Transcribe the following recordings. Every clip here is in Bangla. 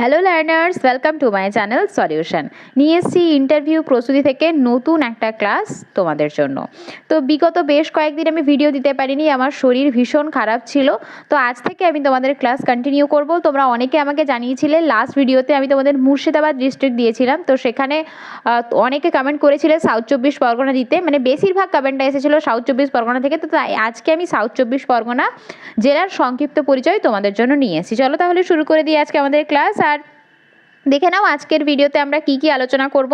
Hello learners welcome to my channel solution নিয়ে এসেছি ইন্টারভিউ প্রস্তুতি থেকে নতুন একটা ক্লাস তোমাদের জন্য। তো বিগত বেশ কয়েকদিন আমি ভিডিও দিতে পারিনি, আমার শরীর ভীষণ খারাপ ছিল। তো আজ থেকে আমি তোমাদের ক্লাস কন্টিনিউ করব। তোমরা অনেকে আমাকে জানিয়েছিলে লাস্ট ভিডিওতে আমি তোমাদের মুর্শিদাবাদ ডিস্ট্রিক্ট দিয়েছিলাম। তো সেখানে অনেকে কমেন্ট করেছিলে সাউথ চব্বিশ পরগনা দিতে। মানে বেশিরভাগ কমেন্টটা এসেছিল সাউথ চব্বিশ পরগনা থেকে। তো তাই আজকে আমি সাউথ চব্বিশ পরগনা জেলার সংক্ষিপ্ত পরিচয় তোমাদের জন্য নিয়ে এসেছি। চলো তাহলে শুরু করে দিই আজকে আমাদের ক্লাস আর দেখে নাও আজকের ভিডিওতে আমরা কি কি আলোচনা করব।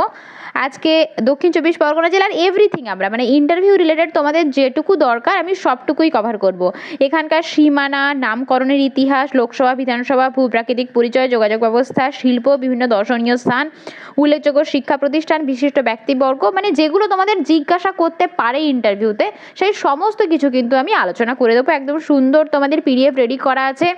আজকে দক্ষিণ চব্বিশ পরগনা জেলার এভরিথিং আমরা মানে ইন্টারভিউ রিলেটেড তোমাদের যেটুকু দরকার আমি সবটুকুই কভার করব। এখানকার সীমানা, নামকরণের ইতিহাস, লোকসভা, বিধানসভা, ভূপ্রাকৃতিক পরিচয়, যোগাযোগ ব্যবস্থা, শিল্প, বিভিন্ন দর্শনীয় স্থান, উল্লেখযোগ্য শিক্ষা প্রতিষ্ঠান, বিশিষ্ট ব্যক্তিবর্গ মানে যেগুলো তোমাদের জিজ্ঞাসা করতে পারে ইন্টারভিউতে সেই সমস্ত কিছু কিন্তু আমি আলোচনা করে দেবো। একদম সুন্দর তোমাদের পিডিএফ রেডি করা আছে।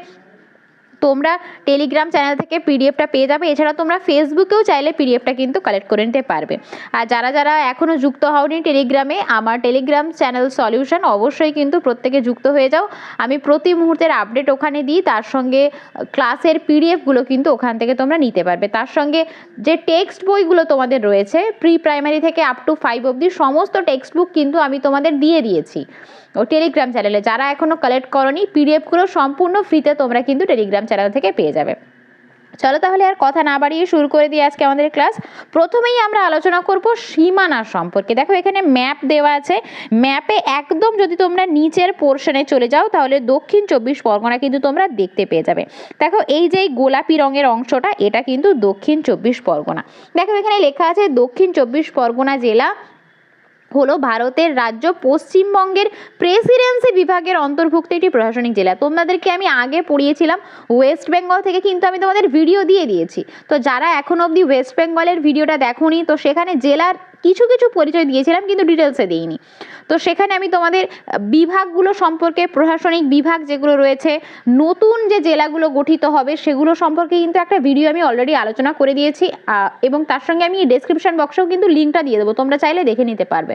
তোমরা টেলিগ্রাম চ্যানেল থেকে পিডিএফটা পেয়ে যাবে। এছাড়া তোমরা ফেসবুকেও চাইলে পিডিএফটা কিন্তু কালেক্ট করে নিতে পারবে। আর যারা যারা এখনও যুক্ত হওনি টেলিগ্রামে আমার টেলিগ্রাম চ্যানেল সলিউশন অবশ্যই কিন্তু প্রত্যেকে যুক্ত হয়ে যাও। আমি প্রতি মুহূর্তের আপডেট ওখানে দিই। তার সঙ্গে ক্লাসের পিডিএফগুলো কিন্তু ওখান থেকে তোমরা নিতে পারবে। তার সঙ্গে যে টেক্সট বইগুলো তোমাদের রয়েছে প্রি প্রাইমারি থেকে আপ টু ফাইভ অবধি সমস্ত টেক্সট বুক কিন্তু আমি তোমাদের দিয়ে দিয়েছি। ও টেলিগ্রাম চ্যানেলে যারা এখনও কালেক্ট করনি পিডিএফগুলো সম্পূর্ণ ফ্রিতে তোমরা কিন্তু টেলিগ্রাম চ্যানেল থেকে পেয়ে যাবে। চলো তাহলে আর কথা না বাড়িয়ে শুরু করে দিই আজকে আমাদের ক্লাস প্রথমেই আমরা আলোচনা করব সীমানার সম্পর্কে। দেখো এখানে ম্যাপ দেওয়া আছে। ম্যাপে একদম যদি তোমরা নিচের পোর্শনে চলে যাও, তাহলে দক্ষিণ চব্বিশ পরগনা কিন্তু তোমরা দেখতে পেয়ে যাবে। দেখো এই যে গোলাপি রঙের অংশটা, এটা কিন্তু দক্ষিণ চব্বিশ পরগনা। দেখো এখানে লেখা আছে দক্ষিণ চব্বিশ পরগনা জেলা হলো ভারতের রাজ্য পশ্চিমবঙ্গের প্রেসিডেন্সি বিভাগের অন্তর্ভুক্ত একটি প্রশাসনিক জেলা। তোমাদেরকে আমি আগে পড়িয়েছিলাম, ওয়েস্ট বেঙ্গল থেকে কিন্তু আমি তোমাদের ভিডিও দিয়ে দিয়েছি। তো যারা এখন অবধি ওয়েস্ট বেঙ্গলের ভিডিওটা দেখোনি, তো সেখানে জেলার কিছু কিছু পরিচয় দিয়েছিলাম, কিন্তু ডিটেলসে দিইনি। তো সেখানে আমি তোমাদের বিভাগগুলো সম্পর্কে, প্রশাসনিক বিভাগ যেগুলো রয়েছে, নতুন যে জেলাগুলো গঠিত হবে সেগুলো সম্পর্কে কিন্তু একটা ভিডিও আমি অলরেডি আলোচনা করে দিয়েছি এবং তার সঙ্গে আমি ডেসক্রিপশন বক্সেও কিন্তু লিঙ্কটা দিয়ে দেবো, তোমরা চাইলে দেখে নিতে পারবে।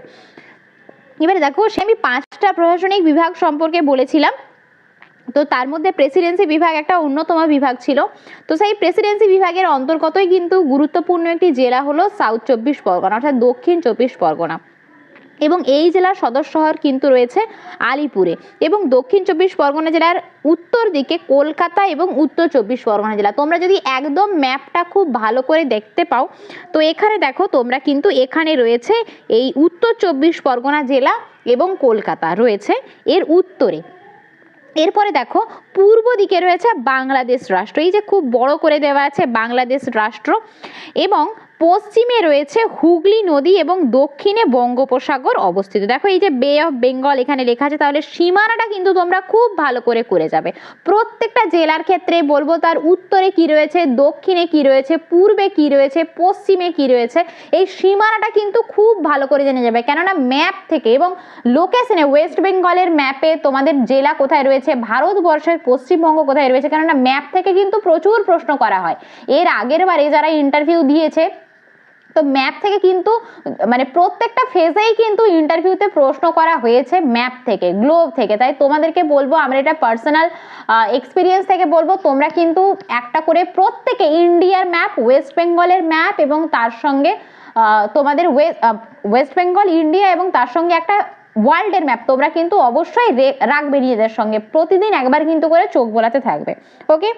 এবারে দেখো, সে আমি পাঁচটা প্রশাসনিক বিভাগ সম্পর্কে বলেছিলাম। তো তার মধ্যে প্রেসিডেন্সি বিভাগ একটা অন্যতম বিভাগ ছিল। তো সেই প্রেসিডেন্সি বিভাগের অন্তর্গতই কিন্তু গুরুত্বপূর্ণ একটি জেলা হলো সাউথ চব্বিশ পরগনা, অর্থাৎ দক্ষিণ চব্বিশ পরগনা। এবং এই জেলার সদর শহর কিন্তু রয়েছে আলিপুরে। এবং দক্ষিণ চব্বিশ পরগনা জেলার উত্তর দিকে কলকাতা এবং উত্তর চব্বিশ পরগনা জেলা। তোমরা যদি একদম ম্যাপটা খুব ভালো করে দেখতে পাও, তো এখানে দেখো তোমরা কিন্তু এখানে রয়েছে এই উত্তর চব্বিশ পরগনা জেলা এবং কলকাতা রয়েছে এর উত্তরে। এরপরে দেখো, পূর্ব দিকে রয়েছে বাংলাদেশ রাষ্ট্র। এই যে খুব বড় করে দেওয়া আছে বাংলাদেশ রাষ্ট্র এবং পশ্চিমে রয়েছে হুগলি নদী এবং দক্ষিণে বঙ্গোপসাগর অবস্থিত। দেখো এই যে বে অফ বেঙ্গল এখানে লেখা আছে, তাহলে সীমানাটা কিন্তু তোমরা খুব ভালো করে করে যাবে। প্রত্যেকটা জেলার ক্ষেত্রে বলব, তার উত্তরে কি রয়েছে, দক্ষিণে কি রয়েছে, পূর্বে কি রয়েছে, পশ্চিমে কি রয়েছে, এই সীমানাটা কিন্তু খুব ভালো করে জেনে যাবে। কেননা ম্যাপ থেকে এবং লোকেশনে ওয়েস্ট বেঙ্গলের ম্যাপে তোমাদের জেলা কোথায় রয়েছে, ভারতবর্ষের পশ্চিমবঙ্গ কোথায় রয়েছে, কেননা ম্যাপ থেকে কিন্তু প্রচুর প্রশ্ন করা হয়। এর আগের বারে যারা ইন্টারভিউ দিয়েছে তো ম্যাপ থেকে কিন্তু মানে প্রত্যেকটা ফেজেই কিন্তু ইন্টারভিউতে প্রশ্ন করা হয়েছে ম্যাপ থেকে গ্লোব থেকে। তাই তোমাদেরকে বলব, আমরা এটা পার্সোনাল এক্সপিরিয়েন্স থেকে বলব, তোমরা কিন্তু একটা করে প্রত্যেকে ইন্ডিয়ার ম্যাপ ওয়েস্ট বেঙ্গলের ম্যাপ এবং তার সঙ্গে তোমাদের ওয়েস্ট বেঙ্গল ইন্ডিয়া এবং তার সঙ্গে একটা ওয়ার্ল্ডের ম্যাপ তোমরা কিন্তু অবশ্যই রাখবে নিজেদের সঙ্গে। প্রতিদিন একবার কিন্তু করে চোখ বোলাতে থাকবে। ওকে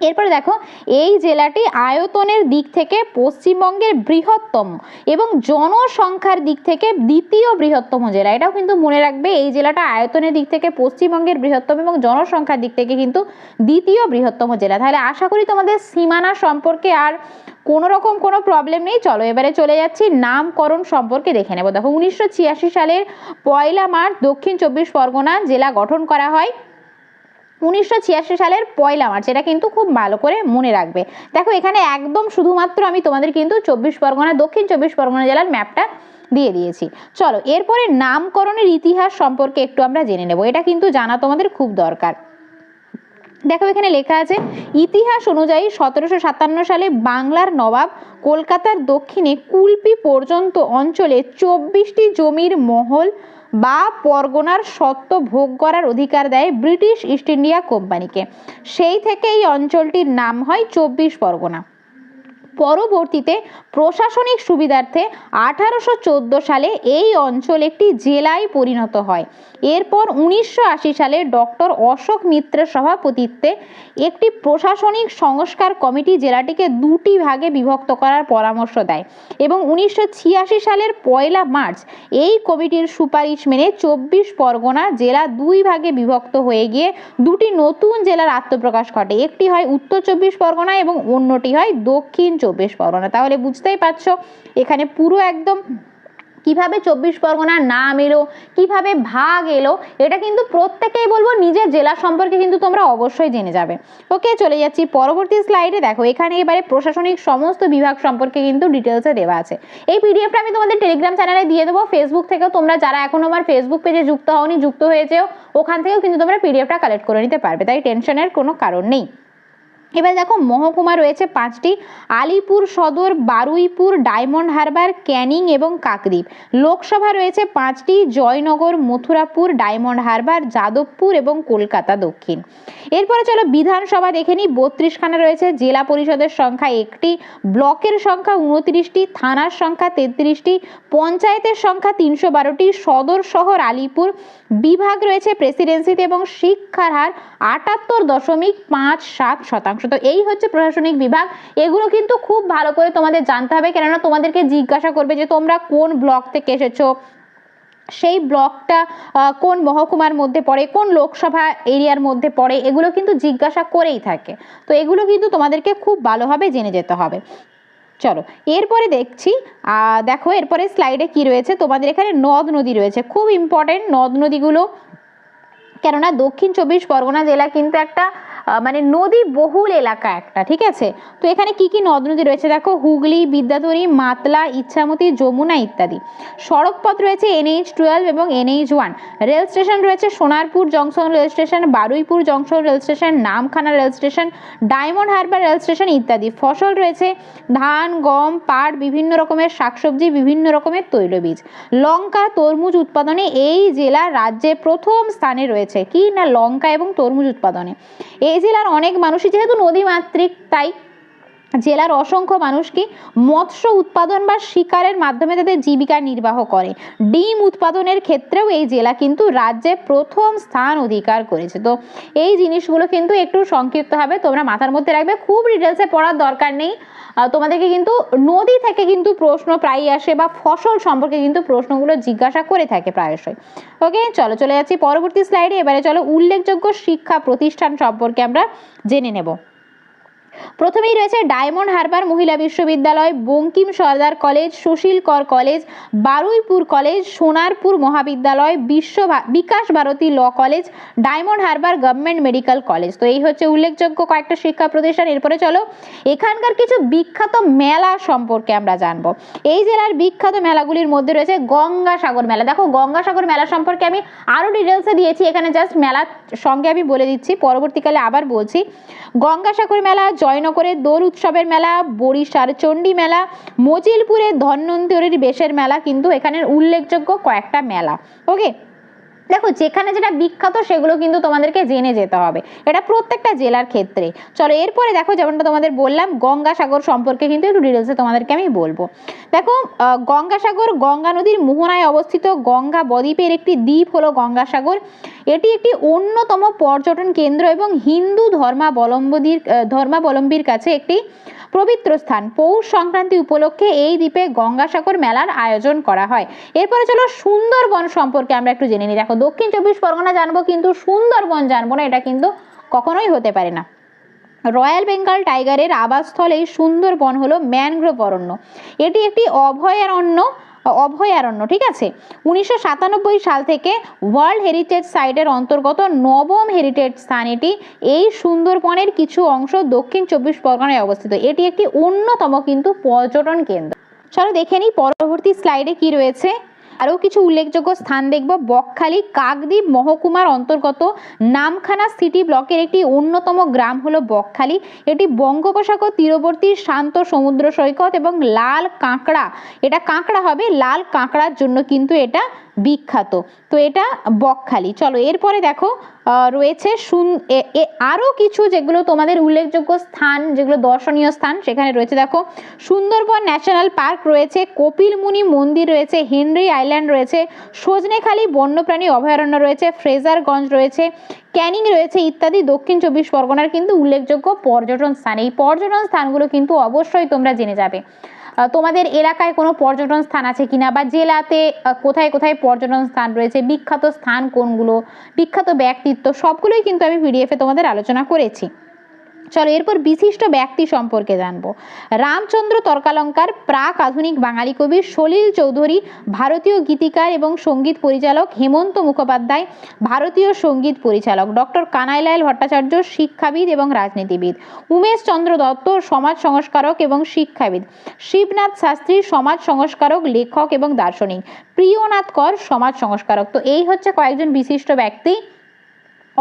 এরপরে দেখো, এই জেলাটি আয়তনের দিক থেকে পশ্চিমবঙ্গের বৃহত্তম এবং জনসংখ্যার দিক থেকে দ্বিতীয় বৃহত্তম জেলা। এটাও কিন্তু মনে রাখবে, এই জেলাটা আয়তনের দিক থেকে পশ্চিমবঙ্গের বৃহত্তম এবং জনসংখ্যার দিক থেকে কিন্তু দ্বিতীয় বৃহত্তম জেলা। তাহলে আশা করি তোমাদের সীমানা সম্পর্কে আর কোনো রকম কোনো প্রবলেম নেই। চলো, এবারে চলে যাচ্ছি নামকরণ সম্পর্কে দেখে নেব। দেখো, উনিশশো ছিয়াশি সালের পয়লা মার্চ দক্ষিণ চব্বিশ পরগনা জেলা গঠন করা হয়। উনিশশো ছিয়াশি সালের পয়লা মার্চ, এটা কিন্তু খুব ভালো করে মনে রাখবে। দেখো, এখানে একদম শুধুমাত্র আমি তোমাদের কিন্তু চব্বিশ পরগনা, দক্ষিণ চব্বিশ পরগনা জেলার ম্যাপটা দিয়ে দিয়েছি। চলো, এরপরে নামকরণের ইতিহাস সম্পর্কে একটু আমরা জেনে নেব, এটা কিন্তু জানা তোমাদের খুব দরকার। দেখো, এখানে লেখা আছে, ইতিহাস অনুযায়ী সতেরোশো সাতান্ন সালে বাংলার নবাব কলকাতার দক্ষিণে কুলপি পর্যন্ত অঞ্চলে চব্বিশটি জমির মহল বা পরগনার সত্ত্ব ভোগ করার অধিকার দেয় ব্রিটিশ ইস্ট ইন্ডিয়া কোম্পানিকে। সেই থেকে এই অঞ্চলটির নাম হয় চব্বিশ পরগনা। পরবর্তীতে প্রশাসনিক সুবিধার্থে আঠারোশো চোদ্দ সালে এই অঞ্চল একটি জেলায় পরিণত হয়। এরপর উনিশশো আশি সালে ডক্টর অশোক মিত্রের সভাপতিত্বে একটি প্রশাসনিক সংস্কার কমিটি জেলাটিকে দুটি ভাগে বিভক্ত করার পরামর্শ দেয় এবং উনিশশো ছিয়াশি সালের পয়লা মার্চ এই কমিটির সুপারিশ মেনে চব্বিশ পরগনা জেলা দুই ভাগে বিভক্ত হয়ে গিয়ে দুটি নতুন জেলার আত্মপ্রকাশ ঘটে। একটি হয় উত্তর চব্বিশ পরগনা এবং অন্যটি হয় দক্ষিণ চব্বিশ পরগনা। তাহলে বুঝতেই পারছ, এখানে পুরো একদম কীভাবে চব্বিশ পরগনার নাম এলো, কীভাবে ভাগ এলো, এটা কিন্তু প্রত্যেকেই বলব, নিজের জেলা সম্পর্কে কিন্তু তোমরা অবশ্যই জেনে যাবে। ওকে চলে যাচ্ছি পরবর্তী স্লাইডে দেখো, এখানে এবারে প্রশাসনিক সমস্ত বিভাগ সম্পর্কে কিন্তু ডিটেলসে দেওয়া আছে। এই পিডিএফটা আমি তোমাদের টেলিগ্রাম চ্যানেলে দিয়ে দেবো। ফেসবুক থেকেও তোমরা যারা এখনও আমার ফেসবুক পেজে যুক্ত হওনি, যুক্ত হয়েছেও, ওখান থেকেও কিন্তু তোমরা পিডিএফটা কালেক্ট করে নিতে পারবে। তাই টেনশনের কোনো কারণ নেই। এবার দেখো, মহকুমা রয়েছে পাঁচটি। আলিপুর সদর, বারুইপুর, ডায়মন্ড হারবার, ক্যানিং এবং কাকদ্বীপ। লোকসভা রয়েছে পাঁচটি, জয়নগর, মথুরাপুর, ডায়মন্ড হারবার, যাদবপুর এবং কলকাতা দক্ষিণ। এরপরে চলো বিধানসভা দেখে নিই। বত্রিশখানা রয়েছে, জেলা পরিষদের সংখ্যা একটি, ব্লকের সংখ্যা উনত্রিশটি, থানার সংখ্যা তেত্রিশটি, পঞ্চায়েতের সংখ্যা তিনশো বারোটি, সদর শহর আলিপুর। বিভাগ রয়েছে প্রেসিডেন্সিতে এবং শিক্ষার হার আটাত্তর দশমিক পাঁচ সাত শতাংশ। তো এই হচ্ছে প্রশাসনিক বিভাগ। এগুলো কিন্তু খুব ভালো করে তোমাদের জানতে হবে। কেননা তোমাদেরকে জিজ্ঞাসা করবে যে তোমরা কোন ব্লক থেকে এসেছ? সেই ব্লকটা কোন মহকুমার মধ্যে পড়ে, কোন লোকসভা এরিয়ার মধ্যে পড়ে, এগুলো কিন্তু জিজ্ঞাসা করেই থাকে। তো এগুলো কিন্তু তোমাদেরকে খুব ভালোভাবে জেনে যেতে হবে। চলো, এরপরে দেখছি দেখো, এরপরে স্লাইডে কি রয়েছে? তোমাদের এখানে নদ নদী রয়েছে। খুব ইম্পর্টেন্ট নদ নদীগুলো। কেননা দক্ষিণ চব্বিশ পরগনা জেলা কিন্তু একটা মানে নদী বহুল এলাকা একটা, ঠিক আছে? তো এখানে কি কি নদ নদী রয়েছে? দেখো, হুগলি বিদ্যাধরী মাতলা, ইচ্ছামতি, যমুনা ইত্যাদি। সড়কপথ রয়েছে এনএইচ টুয়েলভ এবং এনএইচ ওয়ান রেল স্টেশন রয়েছে Sonarpur junction rail station, Baruipur junction rail station, Namkhana rail station, Diamond Harbour rail station ইত্যাদি। ফসল রয়েছে ধান, গম, পাট, বিভিন্ন রকমের শাকসবজি, বিভিন্ন রকমের তৈলবীজ। লঙ্কা, তরমুজ উৎপাদনে এই জেলা রাজ্যে প্রথম স্থানে রয়েছে। কি না লঙ্কা এবং তরমুজ উৎপাদনে? এই জেলার অনেক মানুষই যেহেতু নদীমাতৃক তাই জেলার অসংখ্য মানুষ কি মৎস্য উৎপাদন বা শিকারের মাধ্যমে তাদের জীবিকা নির্বাহ করে? ডিম উৎপাদনের ক্ষেত্রেও এই জেলা কিন্তু রাজ্যে প্রথম স্থান অধিকার করেছে। তো এই জিনিসগুলো কিন্তু একটু সংক্ষিপ্তভাবে তোমরা মাথার মধ্যে রাখবে। খুব ডিটেলসে পড়ার দরকার নেই। তোমাদেরকে কিন্তু নদী থেকে কিন্তু প্রশ্ন প্রায়ই আসে বা ফসল সম্পর্কে কিন্তু প্রশ্নগুলো জিজ্ঞাসা করে থাকে প্রায়শই। ওকে চলো, চলে যাচ্ছি পরবর্তী স্লাইডে এবারে চলো, উল্লেখযোগ্য শিক্ষা প্রতিষ্ঠান সম্পর্কে আমরা জেনে নেব। প্রথমেই রয়েছে ডায়মন্ড হারবার মহিলা বিশ্ববিদ্যালয়, Bankim Sardar college, Sushil Kar college, Baruipur college, Sonarpur Mahavidyalaya, Bishwa Bikash Bharati law college, Diamond Harbour government medical college. তো এই হচ্ছে উল্লেখযোগ্য কয়েকটা শিক্ষা প্রতিষ্ঠান। এরপরে চলো, এখানকার কিছু বিখ্যাত মেলা সম্পর্কে আমরা জানব। এই জেলার বিখ্যাত মেলাগুলির মধ্যে রয়েছে গঙ্গাসাগর মেলা। দেখো, গঙ্গাসাগর মেলা সম্পর্কে আমি আরও ডিটেলসে দিয়েছি। এখানে জাস্ট মেলার সঙ্গে আমি বলে দিচ্ছি, পরবর্তীকালে আবার বলছি। গঙ্গাসাগর মেলা জয়নগরের দোল উৎসবের মেলা বরিশার চণ্ডী মেলা মজিলপুরের ধন্বন্তরীর বেশের মেলা কিন্তু এখানের উল্লেখযোগ্য কয়েকটা মেলা। ওকে দেখো, যেখানে যেটা বিখ্যাত সেগুলো কিন্তু তোমাদেরকে জেনে যেতে হবে। এটা প্রত্যেকটা জেলার ক্ষেত্রে। চলো, এরপরে দেখো যেমনটা তোমাদের বললাম, গঙ্গাসাগর সম্পর্কে কিন্তু একটু ডিটেলসে তোমাদেরকে আমি বলব। দেখো গঙ্গাসাগর, গঙ্গা নদীর মোহনায় অবস্থিত গঙ্গা বদ্বীপের একটি দ্বীপ হলো গঙ্গাসাগর। এটি একটি অন্যতম পর্যটন কেন্দ্র এবং হিন্দু ধর্মাবলম্বীর ধর্মাবলম্বীর কাছে একটি পবিত্র স্থান। পৌষ সংক্রান্তি উপলক্ষে এই দ্বীপে গঙ্গাসাগর মেলার আয়োজন করা হয়। এরপরে চলো সুন্দরবন সম্পর্কে আমরা একটু জেনে নিই। দেখো, দক্ষিণ চব্বিশ পরগনা জানব, কিন্তু সুন্দরবন জানব না, এটা কিন্তু কখনোই হতে পারে না। রয়্যাল বেঙ্গল টাইগারের আবাসস্থল এই সুন্দরবন হলো ম্যানগ্রোভ অরণ্য। এটি একটি অভয়ারণ্য অভয়ারণ্য, ঠিক আছে? উনিশশো সাতানব্বই সাল থেকে ওয়ার্ল্ড হেরিটেজ সাইটের অন্তর্গত নবম হেরিটেজ স্থান এটি। এই সুন্দরবনের কিছু অংশ দক্ষিণ চব্বিশ পরগনায় অবস্থিত। এটি একটি অন্যতম কিন্তু পর্যটন কেন্দ্র। চলো দেখে নিই, পরবর্তী স্লাইডে কি রয়েছে? আরও কিছু উল্লেখযোগ্য স্থান দেখব। বকখালি, কাকদ্বীপ, মহকুমার অন্তর্গত নামখানা সিটি ব্লকের একটি অন্যতম গ্রাম হলো বকখালি। এটি বঙ্গোপসাগর তীরবর্তী শান্ত সমুদ্র সৈকত এবং লাল কাঁকড়া। এটা কাঁকড়া হবে, লাল কাঁকড়ার জন্য কিন্তু এটা বিখ্যাত। তো এটা বকখালি। চলো, এরপরে দেখো রয়েছে সুন আরও কিছু যেগুলো তোমাদের উল্লেখযোগ্য স্থান, যেগুলো দর্শনীয় স্থান। সেখানে রয়েছে, দেখো, সুন্দরবন ন্যাশনাল পার্ক রয়েছে, কপিলমুনি মন্দির রয়েছে, হেনরি আইল্যান্ড রয়েছে, সজনেখালি বন্যপ্রাণী অভয়ারণ্য রয়েছে, ফ্রেজারগঞ্জ রয়েছে, ক্যানিং রয়েছে ইত্যাদি দক্ষিণ চব্বিশ পরগনার কিন্তু উল্লেখযোগ্য পর্যটন স্থান। এই পর্যটন স্থানগুলো কিন্তু অবশ্যই তোমরা জেনে যাবে। তোমাদের এলাকায় কোনো পর্যটন স্থান আছে কিনা বা জেলাতে কোথায় কোথায় পর্যটন স্থান রয়েছে, বিখ্যাত স্থান কোনগুলো, বিখ্যাত ব্যক্তিত্ব, সবগুলোই কিন্তু আমি পিডিএফে তোমাদের আলোচনা করেছি। চলো এরপর বিশিষ্ট ব্যক্তি সম্পর্কে জানব। রামচন্দ্র তর্কালঙ্কার, প্রাক আধুনিক বাঙালি কবি সলিল চৌধুরী, ভারতীয় গীতিকার এবং সংগীত পরিচালক হেমন্ত মুখোপাধ্যায়, ভারতীয় সংগীত পরিচালক ডক্টর কানাইলাল ভট্টাচার্য, শিক্ষাবিদ এবং রাজনীতিবিদ। উমেশ চন্দ্র দত্ত, সমাজ সংস্কারক এবং শিক্ষাবিদ। শিবনাথ শাস্ত্রী, সমাজ সংস্কারক, লেখক এবং দার্শনিক। প্রিয়নাথ কর, সমাজ সংস্কারক। তো এই হচ্ছে কয়েকজন বিশিষ্ট ব্যক্তি।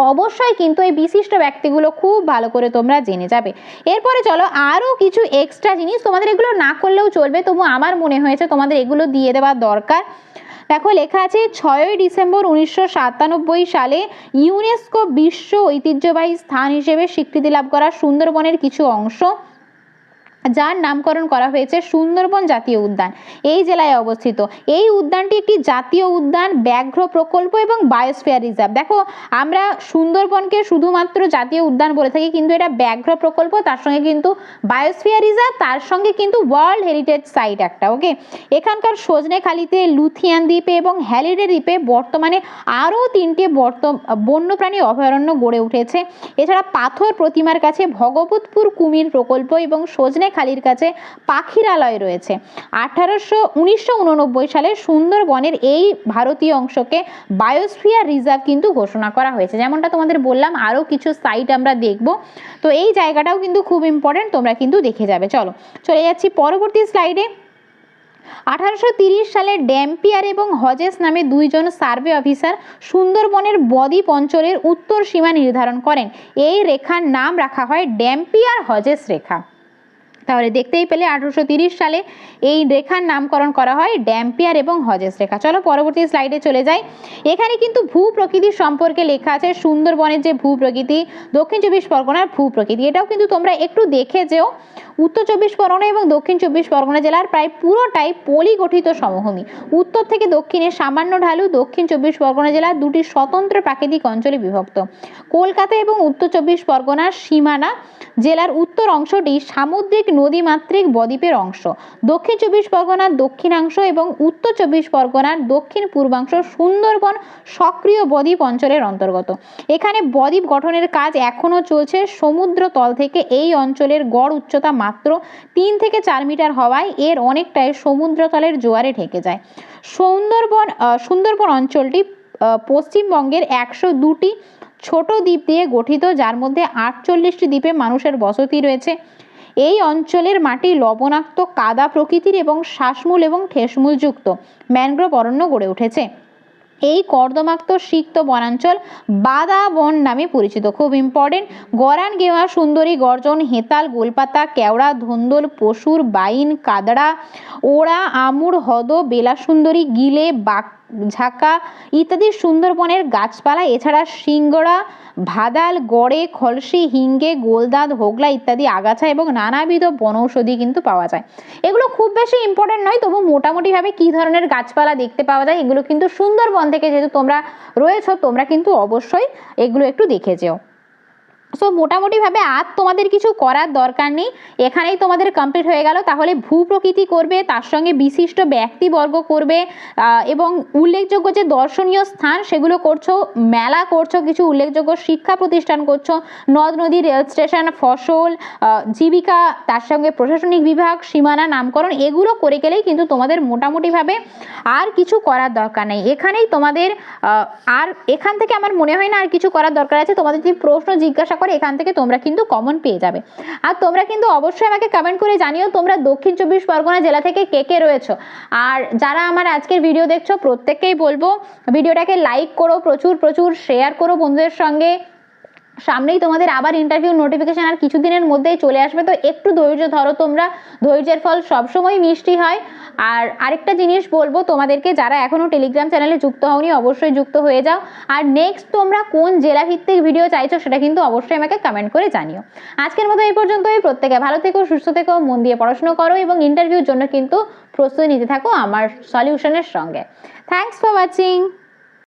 অবশ্যই কিন্তু এই বিশিষ্ট ব্যক্তিগুলো খুব ভালো করে তোমরা জেনে যাবে। এরপরে চলো আরও কিছু এক্সট্রা জিনিস তোমাদের এগুলো না করলেও চলবে, তবু আমার মনে হয়েছে তোমাদের এগুলো দিয়ে দেওয়ার দরকার। দেখো লেখা আছে, ছয়ই ডিসেম্বর উনিশশো সাতানব্বই সালে ইউনেস্কো বিশ্ব ঐতিহ্যবাহী স্থান হিসেবে স্বীকৃতি লাভ করা সুন্দরবনের কিছু অংশ। যার নামকরণ করা হয়েছে সুন্দরবন জাতীয় উদ্যান। এই জেলায় অবস্থিত। এই উদ্যানটি একটি জাতীয় উদ্যান, ব্যাঘ্র প্রকল্প এবং বায়োস্ফিয়ার রিজার্ভ দেখো, আমরা সুন্দরবনকে শুধুমাত্র জাতীয় উদ্যান বলে থাকি, কিন্তু এটা ব্যাঘ্র প্রকল্প, তার সঙ্গে কিন্তু বায়োস্ফিয়ার রিজার্ভ তার সঙ্গে কিন্তু ওয়ার্ল্ড হেরিটেজ সাইট একটা ওকে এখানকার সজনেখালিতে লুথিয়ান দ্বীপে এবং হ্যালিডে দ্বীপে বর্তমানে আরও তিনটে বর্ত, বন্যপ্রাণী অভয়ারণ্য গড়ে উঠেছে। এছাড়া পাথর প্রতিমার কাছে ভগবতপুর কুমির প্রকল্প এবং সজনেখালির কাছে পাখিরালয় রয়েছে। আঠারোশো, উনিশশো সালে সুন্দরবনের এই ভারতীয় অংশকে বায়োস্ফিয়ার রিজার্ভ কিন্তু ঘোষণা করা হয়েছে। যেমনটা তোমাদের বললাম, আরও কিছু সাইট আমরা দেখব। তো এই জায়গাটাও কিন্তু খুব ইম্পর্টেন্ট তোমরা কিন্তু দেখে যাবে। চলো, চলে যাচ্ছি পরবর্তী স্লাইডে আঠারোশো সালে ড্যাম্পিয়ার এবং হজেস নামে দুইজন সার্ভে অফিসার সুন্দরবনের বদ্বীপ অঞ্চলের উত্তর সীমা নির্ধারণ করেন। এই রেখার নাম রাখা হয় ড্যাম্পিয়ার হজেস রেখা। তাহলে দেখতেই পেলে আঠারোশো সালে এই রেখার নামকরণ করা হয় ড্যাম্পিয়ার এবং হজেস রেখা। চলো পরবর্তী স্লাইডে চলে যাই। এখানে কিন্তু ভূ প্রকৃতির সম্পর্কে লেখা আছে, সুন্দরবনের যে ভূ প্রকৃতি, দক্ষিণ চব্বিশ পরগনার ভূ প্রকৃতি। এটাও কিন্তু তোমরা একটু দেখে যেও। উত্তর চব্বিশ পরগনা এবং দক্ষিণ চব্বিশ পরগনা জেলার প্রায় পুরোটাই পলিগঠিত সমভূমি। উত্তর থেকে দক্ষিণে সামান্য ঢালু, দক্ষিণ চব্বিশ পরগনা জেলার দুটি স্বতন্ত্র প্রাকৃতিক অঞ্চলে বিভক্ত। কলকাতা এবং উত্তর চব্বিশ পরগনার সীমানা জেলার উত্তর অংশটি সামুদ্রিক নদীমাতৃক বদ্বীপের অংশ। দক্ষিণ চব্বিশ পরগনার দক্ষিণাংশ এবং উত্তর চব্বিশ পরগনার দক্ষিণ পূর্বাংশ সুন্দরবন সক্রিয় বদ্বীপ অঞ্চলের অন্তর্গত। এখানে বদ্বীপ গঠনের কাজ এখনও চলছে। সমুদ্র তল থেকে এই অঞ্চলের গড় উচ্চতা মাত্র তিন থেকে চার মিটার হওয়ায় এর অনেকটাই সমুদ্রতলের জোয়ারে ঢেকে যায়। সুন্দরবন সুন্দরবন অঞ্চলটি পশ্চিমবঙ্গের একশো দুটি ছোট দ্বীপ দিয়ে গঠিত, যার মধ্যে আটচল্লিশটি দ্বীপে মানুষের বসতি রয়েছে। এই অঞ্চলের মাটি লবণাক্ত, কাদা প্রকৃতির এবং শ্বাসমূল এবং ঠেসমূলযুক্ত। ম্যানগ্রোভ অরণ্য গড়ে উঠেছে। এই কর্দমাক্ত সিক্ত বনাঞ্চল বাদা বন নামে পরিচিত। খুব ইম্পর্টেন্ট গরান, গেওয়া, সুন্দরী, গর্জন, হেতাল, গোলপাতা, কেওড়া, ধন্দল পশুর বাইন, কাদড়া, ওড়া, আমুর, হদ বেলা সুন্দরী গিলে বাক ঝাঁকা ইত্যাদি সুন্দরবনের গাছপালা, এছাড়া শিঙ্গড়া ভাদাল, গড়ে, খলসি, হিঙ্গে, গোলদাঁত, হোগলা ইত্যাদি আগাছা এবং নানাবিধ বনৌষধি কিন্তু পাওয়া যায়। এগুলো খুব বেশি ইম্পর্টেন্ট নয়, তবু মোটামুটিভাবে কী ধরনের গাছপালা দেখতে পাওয়া যায় এগুলো কিন্তু সুন্দরবন থেকে যেহেতু তোমরা রয়েছো, তোমরা কিন্তু অবশ্যই এগুলো একটু দেখে যেও। সো মোটামুটিভাবে আর তোমাদের কিছু করার দরকার নেই। এখানেই তোমাদের কমপ্লিট হয়ে গেল। তাহলে ভূ প্রকৃতি করবে, তার সঙ্গে বিশিষ্ট ব্যক্তিবর্গ করবে এবং উল্লেখযোগ্য যে দর্শনীয় স্থান সেগুলো করছ, মেলা করছ, কিছু উল্লেখযোগ্য শিক্ষা প্রতিষ্ঠান করছ, নদ নদী, রেল স্টেশন, ফসল জীবিকা, তার সঙ্গে প্রশাসনিক বিভাগ, সীমানা, নামকরণ, এগুলো করে গেলেই কিন্তু তোমাদের মোটামুটিভাবে আর কিছু করার দরকার নেই। এখানেই তোমাদের আর এখান থেকে আমার মনে হয় না আর কিছু করার দরকার আছে। তোমাদের যদি প্রশ্ন জিজ্ঞাসা এখান থেকে তোমরা কিন্তু কমন পেয়ে যাবে। আর তোমরা কিন্তু অবশ্যই আমাকে কমেন্ট করে জানিও তোমরা দক্ষিণ চব্বিশ পরগনা জেলা থেকে কে কে রয়েছো। আর যারা আমার আজকের ভিডিও দেখছ, প্রত্যেককেই বলব ভিডিওটাকে লাইক করো, প্রচুর প্রচুর শেয়ার করো বন্ধুদের সঙ্গে। সামনেই তোমাদের আবার ইন্টারভিউ নোটিফিকেশন আর কিছুদিনের মধ্যেই চলে আসবে, তো একটু ধৈর্য ধরো তোমরা। ধৈর্যের ফল সবসময় মিষ্টি হয়। আর আরেকটা জিনিস বলব, তোমাদেরকে যারা এখনও টেলিগ্রাম চ্যানেলে যুক্ত হওনি, অবশ্যই যুক্ত হয়ে যাও। আর নেক্সট তোমরা কোন জেলা ভিত্তিক ভিডিও চাইছো, সেটা কিন্তু অবশ্যই আমাকে কমেন্ট করে জানিও। আজকের মতো এই পর্যন্তই, প্রত্যেকে ভালো থেকো, সুস্থ থেকো, মন দিয়ে পড়াশোনা করো এবং ইন্টারভিউর জন্য কিন্তু প্রস্তুতি নিতে থাকো আমার সলিউশনের সঙ্গে। Thanks for watching